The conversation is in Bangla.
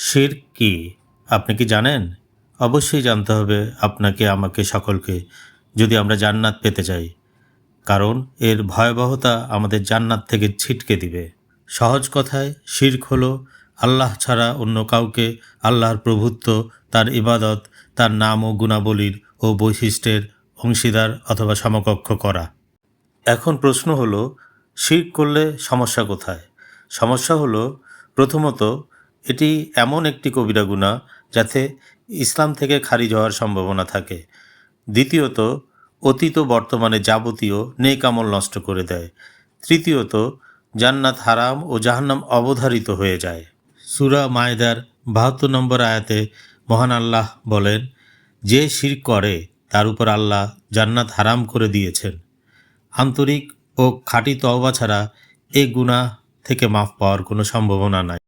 শির কি? আপনি কি জানেন? অবশ্যই জানতে হবে আপনাকে, আমাকে, সকলকে, যদি আমরা জান্নাত পেতে চাই। কারণ এর ভয়াবহতা আমাদের জান্নাত থেকে ছিটকে দিবে। সহজ কথায়, শির্ক হলো আল্লাহ ছাড়া অন্য কাউকে আল্লাহর প্রভুত্ব, তার ইবাদত, তার নাম ও গুণাবলীর ও বৈশিষ্ট্যের অংশীদার অথবা সমকক্ষ করা। এখন প্রশ্ন হলো, শির্ক করলে সমস্যা কোথায়? সমস্যা হলো, প্রথমত এটি এমন একটি কবিরা গুণা যাতে ইসলাম থেকে খারিজ হওয়ার সম্ভাবনা থাকে। দ্বিতীয়ত, অতীত বর্তমানে যাবতীয় নেকামল নষ্ট করে দেয়। তৃতীয়ত, জান্নাত হারাম ও জাহান্নাম অবধারিত হয়ে যায়। সুরা মায়দার বাহাত্তর নম্বর আয়াতে মহান আল্লাহ বলেন, যে শির করে, তার উপর আল্লাহ জান্নাত হারাম করে দিয়েছেন। আন্তরিক ও খাঁটি তওবা ছাড়া এ গুনাহ থেকে মাফ পাওয়ার কোনো সম্ভাবনা নাই।